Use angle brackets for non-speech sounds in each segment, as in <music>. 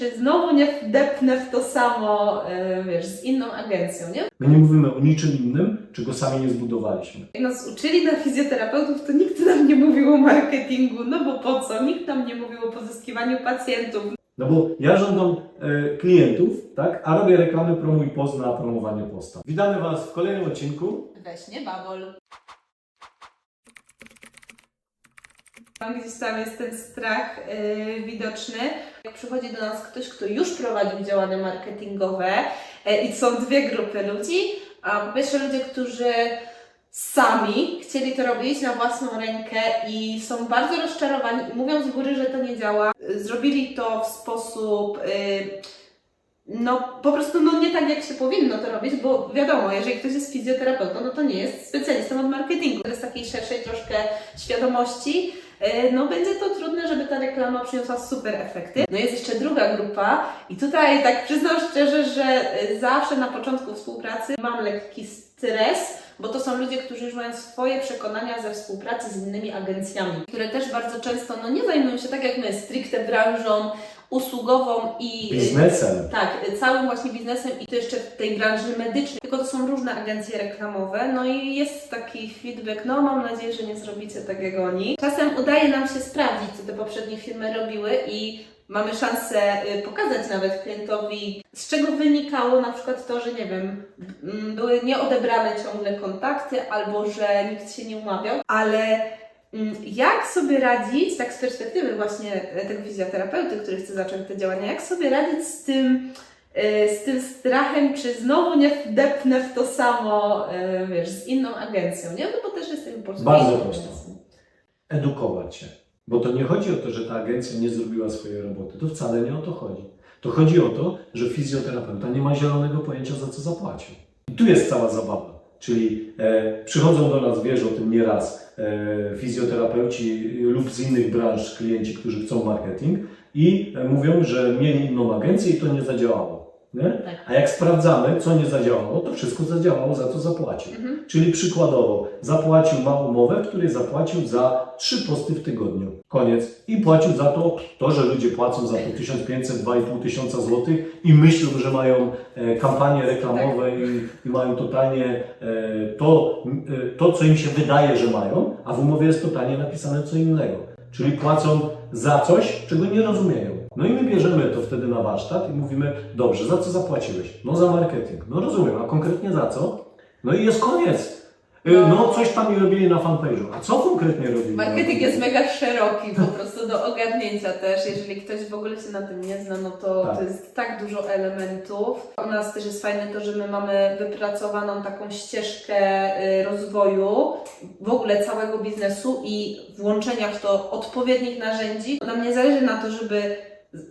czy znowu nie wdepnę w to samo, e, wiesz, z inną agencją, nie? My nie mówimy o niczym innym, czego sami nie zbudowaliśmy. Jak nas uczyli na fizjoterapeutów, to nikt nam nie mówił o marketingu, no bo po co? Nikt nam nie mówił o pozyskiwaniu pacjentów. No bo ja żądam e, klientów, tak, a robię reklamy Promuj Post na promowanie posta. Witamy Was w kolejnym odcinku. Weź nie babol. Gdzieś tam jest ten strach yy, widoczny. Jak przychodzi do nas ktoś, kto już prowadził działania marketingowe e, i są dwie grupy ludzi. A pierwsze ludzie, którzy sami chcieli to robić na własną rękę i są bardzo rozczarowani i mówią z góry, że to nie działa. Zrobili to w sposób yy, no po prostu no nie tak jak się powinno to robić, bo wiadomo, jeżeli ktoś jest fizjoterapeutą, no to nie jest specjalistą od marketingu. Z takiej szerszej troszkę świadomości, yy, no będzie to trudne, żeby ta reklama przyniosła super efekty. No jest jeszcze druga grupa i tutaj tak przyznam szczerze, że yy, zawsze na początku współpracy mam lekki stres, bo to są ludzie, którzy już mają swoje przekonania ze współpracy z innymi agencjami, które też bardzo często no nie zajmują się tak jak my stricte branżą usługową i Biznesem. tak, całym właśnie biznesem i to jeszcze w tej branży medycznej, tylko to są różne agencje reklamowe, no i jest taki feedback, no mam nadzieję, że nie zrobicie tak jak oni. Czasem udaje nam się sprawdzić, co te poprzednie firmy robiły i mamy szansę y, pokazać nawet klientowi, z czego wynikało na przykład to, że nie wiem, m, były nieodebrane ciągle kontakty albo że nikt się nie umawiał, ale Mm, Jak sobie radzić, tak z perspektywy właśnie e, tego fizjoterapeuty, który chce zacząć te działania, jak sobie radzić z tym, e, z tym strachem, czy znowu nie wdepnę w to samo, e, wiesz, z inną agencją, nie? No bo też jestem po Bardzo prosto. Edukować się. Bo to nie chodzi o to, że ta agencja nie zrobiła swojej roboty. To wcale nie o to chodzi. To chodzi o to, że fizjoterapeuta nie ma zielonego pojęcia, za co zapłacił. I tu jest cała zabawa. Czyli e, przychodzą do nas, wiesz o tym nieraz, e, fizjoterapeuci lub z innych branż klienci, którzy chcą marketing i e, mówią, że mieli inną agencję i to nie zadziałało. Nie? Tak. A jak sprawdzamy, co nie zadziałało, to wszystko zadziałało, za co zapłacił. Mhm. Czyli przykładowo, zapłacił ma umowę, w której zapłacił za trzy posty w tygodniu. Koniec. I płacił za to, to, że ludzie płacą za to 1500, 2500 tysiąca złotych i myślą, że mają e, kampanie reklamowe i, i mają totalnie e, to, e, to, co im się wydaje, że mają, a w umowie jest totalnie napisane co innego. Czyli płacą za coś, czego nie rozumieją. No i my bierzemy to wtedy na warsztat i mówimy, dobrze, za co zapłaciłeś? No za marketing. No rozumiem, a konkretnie za co? No i jest koniec. Y, No coś tam robili na fanpage'u. A co konkretnie robili? Marketing jest mega szeroki po prostu do ogarnięcia też. Jeżeli ktoś w ogóle się na tym nie zna, no to Tak. to jest tak dużo elementów. U nas też jest fajne to, że my mamy wypracowaną taką ścieżkę y, rozwoju w ogóle całego biznesu i włączenia w to odpowiednich narzędzi. Nam nie zależy na to, żeby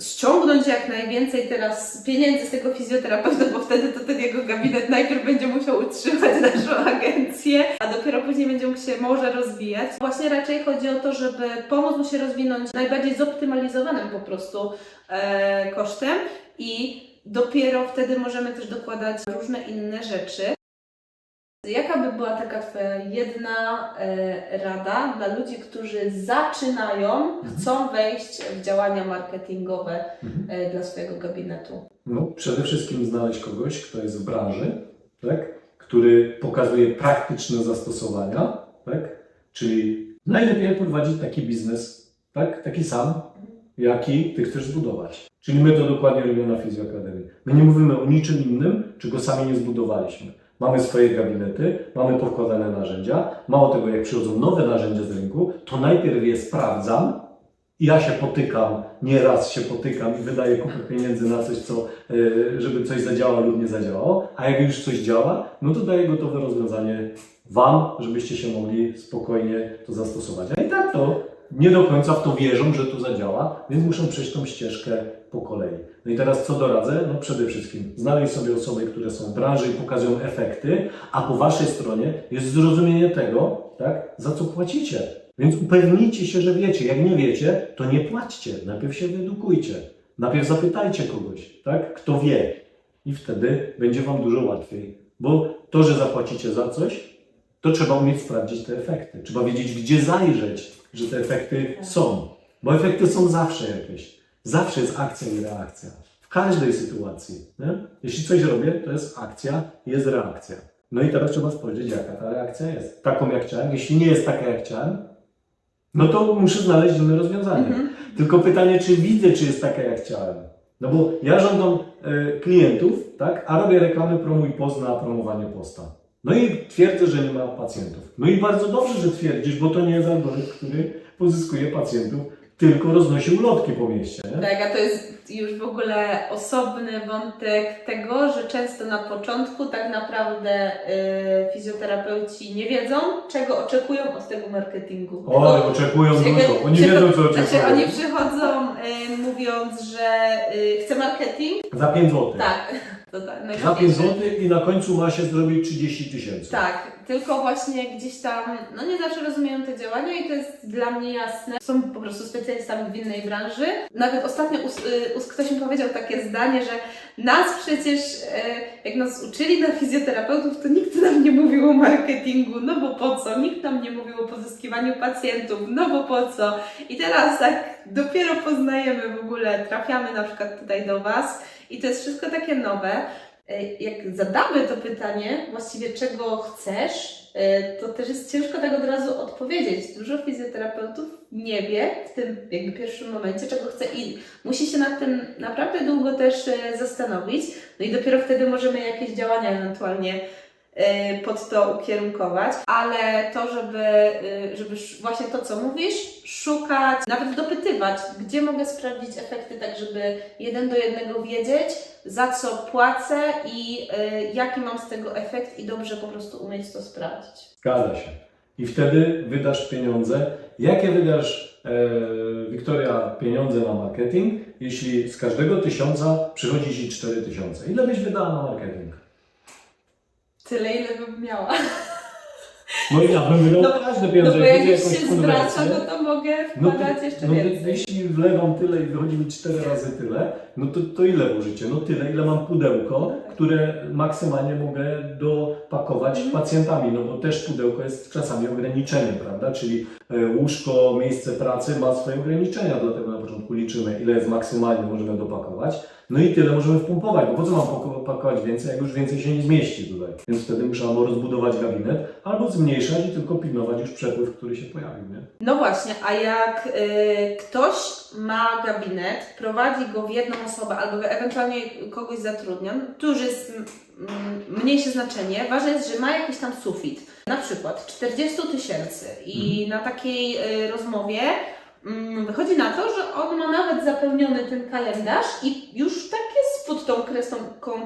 ściągnąć jak najwięcej teraz pieniędzy z tego fizjoterapeuty, bo wtedy to ten jego gabinet najpierw będzie musiał utrzymać <laughs> naszą agencję, a dopiero później będzie mógł się może rozwijać. Właśnie raczej chodzi o to, żeby pomóc mu się rozwinąć najbardziej zoptymalizowanym po prostu e, kosztem i dopiero wtedy możemy też dokładać różne inne rzeczy. Jaka by była taka Twoja jedna e, rada dla ludzi, którzy zaczynają, chcą wejść w działania marketingowe Mhm. e, dla swojego gabinetu? No, przede wszystkim znaleźć kogoś, kto jest w branży, tak? który pokazuje praktyczne zastosowania, tak? czyli najlepiej prowadzić taki biznes, tak? taki sam, jaki Ty chcesz zbudować. Czyli my to dokładnie robimy na Fizjoakademii. My nie mówimy o niczym innym, czego sami nie zbudowaliśmy. Mamy swoje gabinety, mamy powkładane narzędzia. Mało tego, jak przychodzą nowe narzędzia z rynku, to najpierw je sprawdzam, ja się potykam, nieraz się potykam i wydaję kupę pieniędzy na coś, co, y, żeby coś zadziałało lub nie zadziałało, a jak już coś działa, no to daję gotowe rozwiązanie Wam, żebyście się mogli spokojnie to zastosować. A i tak to nie do końca w to wierzą, że to zadziała, więc muszą przejść tą ścieżkę po kolei. No i teraz co doradzę? No przede wszystkim znaleźć sobie osoby, które są w branży i pokazują efekty, a po Waszej stronie jest zrozumienie tego, tak, za co płacicie. Więc upewnijcie się, że wiecie. Jak nie wiecie, to nie płaćcie. Najpierw się wyedukujcie. Najpierw zapytajcie kogoś, tak? Kto wie. I wtedy będzie Wam dużo łatwiej. Bo to, że zapłacicie za coś, to trzeba umieć sprawdzić te efekty. Trzeba wiedzieć, gdzie zajrzeć, że te efekty są. Bo efekty są zawsze jakieś. Zawsze jest akcja i reakcja. W każdej sytuacji. Nie? Jeśli coś robię, to jest akcja, jest reakcja. No i teraz trzeba spojrzeć, jaka ta reakcja jest. Taką jak chciałem. Jeśli nie jest taka jak chciałem, no to muszę znaleźć inne rozwiązanie. Mhm. Tylko pytanie, czy widzę, czy jest taka jak chciałem. No bo ja żądam e, klientów, tak, a robię reklamy promuj post na promowanie posta. No i twierdzę, że nie ma pacjentów. No i bardzo dobrze, że twierdzisz, bo to nie jest algorytm, który pozyskuje pacjentów, tylko roznosi ulotki po mieście. Nie? Tak, a to jest już w ogóle osobny wątek tego, że często na początku tak naprawdę y, fizjoterapeuci nie wiedzą, czego oczekują od tego marketingu. Oj, oczekują dużo. Oni wiedzą, co Znaczy, oczekują. oni przychodzą y, mówiąc, że y, chcę marketing. Za 5 zł. Tak, to. Za 5 najważniejsze. zł i na końcu ma się zrobić 30 tysięcy. Tak, tylko właśnie gdzieś tam, no nie zawsze rozumieją te działania i to jest dla mnie jasne. Są po prostu specjalistami w innej branży. Nawet ostatnio us, y, us, ktoś mi powiedział takie zdanie, że nas przecież, e, jak nas uczyli na fizjoterapeutów, to nikt nam nie mówił o marketingu, no bo po co? Nikt nam nie mówił o pozyskiwaniu pacjentów, no bo po co? I teraz tak dopiero poznajemy w ogóle, trafiamy na przykład tutaj do Was i to jest wszystko takie nowe. E, Jak zadamy to pytanie, właściwie czego chcesz, e, to też jest ciężko tak od razu odpowiedzieć. Dużo fizjoterapeutów nie wie w tym jakby pierwszym momencie, czego chce i musi się nad tym naprawdę długo też e, zastanowić. No i dopiero wtedy możemy jakieś działania ewentualnie pod to ukierunkować, ale to, żeby, e, żeby właśnie to, co mówisz, szukać, nawet dopytywać, gdzie mogę sprawdzić efekty, tak żeby jeden do jednego wiedzieć, za co płacę i y, jaki mam z tego efekt i dobrze po prostu umieć to sprawdzić. Zgadza się. I wtedy wydasz pieniądze. Jakie wydasz, e, Wiktoria, pieniądze na marketing, jeśli z każdego tysiąca przychodzi Ci 4 tysiące? Ile byś wydała na marketing? Tyle, ile bym miała. No i ja bym wydał No- każde No pieniądze, bo jak jak już się zwraca, no to mogę No wkładać jeszcze no więcej. jeśli wlewam tyle i wychodzi mi 4 razy tyle, no to, to ile włożycie? No tyle, ile mam pudełko, które maksymalnie mogę dopakować Mhm. pacjentami, no bo też pudełko jest czasami ograniczeniem, prawda? Czyli e, łóżko, miejsce pracy ma swoje ograniczenia, dlatego na początku liczymy, ile jest maksymalnie możemy dopakować. No i tyle możemy wpompować, bo po co mam pako- pakować więcej, jak już więcej się nie zmieści tutaj. Więc wtedy muszę albo rozbudować gabinet, albo zmniejszać i tylko pilnować już przepływ, który się pojawił, nie? No właśnie, a jak y, ktoś ma gabinet, prowadzi go w jedną osobę albo ewentualnie kogoś zatrudnia, to już jest mniejsze znaczenie. Ważne jest, że ma jakiś tam sufit. Na przykład 40 tysięcy i na takiej y, rozmowie wychodzi na to, że on ma nawet zapełniony ten kalendarz i już tak jest pod tą kreską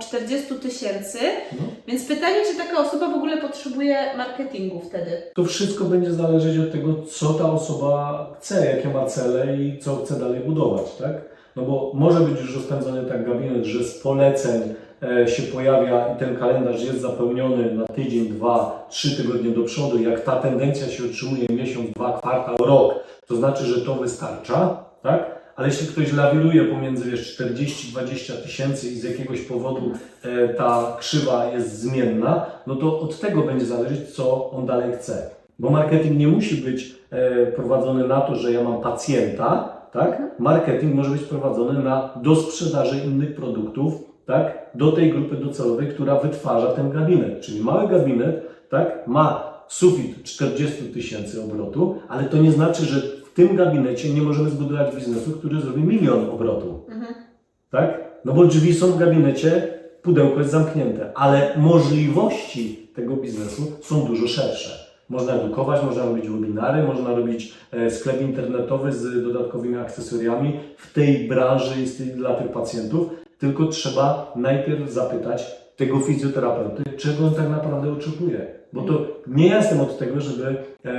40 tysięcy. No. Więc pytanie, czy taka osoba w ogóle potrzebuje marketingu wtedy? To wszystko będzie zależeć od tego, co ta osoba chce, jakie ma cele i co chce dalej budować, tak? No bo może być już rozpędzony tak gabinet, że z poleceń e, się pojawia i ten kalendarz jest zapełniony na tydzień, dwa, trzy tygodnie do przodu. Jak ta tendencja się utrzymuje miesiąc, dwa, kwartał, rok, to znaczy, że to wystarcza, tak? Ale jeśli ktoś lawiruje pomiędzy wiesz, 40-20 tysięcy i z jakiegoś powodu e, ta krzywa jest zmienna, no to od tego będzie zależeć, co on dalej chce. Bo marketing nie musi być e, prowadzony na to, że ja mam pacjenta, tak? Marketing może być prowadzony na do sprzedaży innych produktów, tak? Do tej grupy docelowej, która wytwarza ten gabinet. Czyli mały gabinet, tak? Ma sufit 40 tysięcy obrotu, ale to nie znaczy, że w tym gabinecie nie możemy zbudować biznesu, który zrobi milion obrotu Mhm. tak? No bo drzwi są w gabinecie, pudełko jest zamknięte, ale możliwości tego biznesu są dużo szersze. Można edukować, można robić webinary, można robić e, sklep internetowy z dodatkowymi akcesoriami w tej branży tej, dla tych pacjentów, tylko trzeba najpierw zapytać tego fizjoterapeuty, czego on tak naprawdę oczekuje. Bo to nie jestem od tego, żeby e,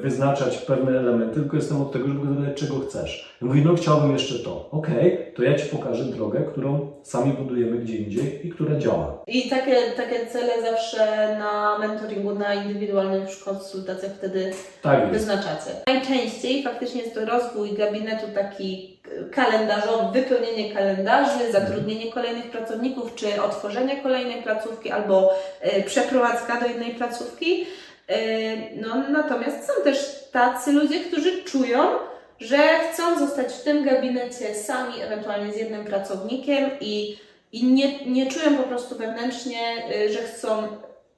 wyznaczać pewne elementy, tylko jestem od tego, żeby zapytać, czego chcesz. Ja mówię, no chciałbym jeszcze to. Okej, to ja Ci pokażę drogę, którą sami budujemy gdzie indziej i która działa. I takie, takie cele zawsze na mentoringu, na indywidualnych już konsultacjach wtedy Tak wyznaczacie. Najczęściej faktycznie jest to rozwój gabinetu taki kalendarzowy, wypełnienie kalendarzy, zatrudnienie kolejnych pracowników, czy otworzenie kolejnej placówki, albo e, przeprowadzka do innej placówki. E, no, natomiast są też tacy ludzie, którzy czują, że chcą zostać w tym gabinecie sami, ewentualnie z jednym pracownikiem i, i nie, nie czują po prostu wewnętrznie, y, że chcą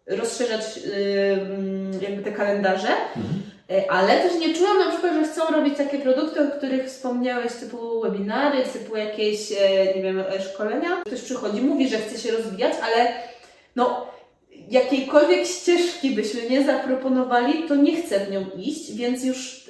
rozszerzać y, mm, jakby te kalendarze, Mhm. y, ale też nie czują na przykład, że chcą robić takie produkty, o których wspomniałeś, typu webinary, typu jakieś, nie wiem, szkolenia. Ktoś przychodzi, mówi, że chce się rozwijać, ale no jakiejkolwiek ścieżki byśmy nie zaproponowali, to nie chce w nią iść, więc już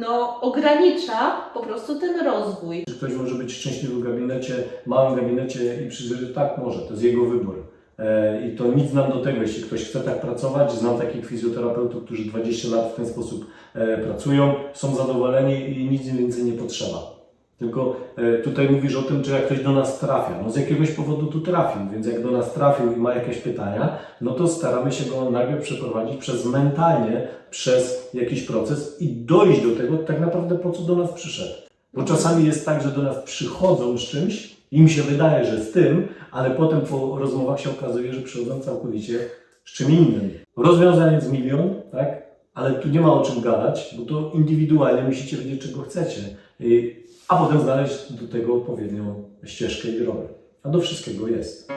no, ogranicza po prostu ten rozwój. Czy ktoś może być szczęśliwy w gabinecie, małym gabinecie i że tak może, to jest jego wybór. E, I to nic nam do tego, jeśli ktoś chce tak pracować. Znam takich fizjoterapeutów, którzy 20 lat w ten sposób e, pracują, są zadowoleni i nic więcej nie potrzeba. Tylko e, tutaj mówisz o tym, że jak ktoś do nas trafia, no z jakiegoś powodu tu trafił, więc jak do nas trafił i ma jakieś pytania, no to staramy się go najpierw przeprowadzić przez mentalnie, przez jakiś proces i dojść do tego tak naprawdę po co do nas przyszedł. Bo czasami jest tak, że do nas przychodzą z czymś, im się wydaje, że z tym, ale potem po rozmowach się okazuje, że przychodzą całkowicie z czym innym. Rozwiązanie jest milion, tak? Ale tu nie ma o czym gadać, bo to indywidualnie musicie wiedzieć, czego chcecie. I- A potem znaleźć do tego odpowiednią ścieżkę i drogę. A do wszystkiego jest.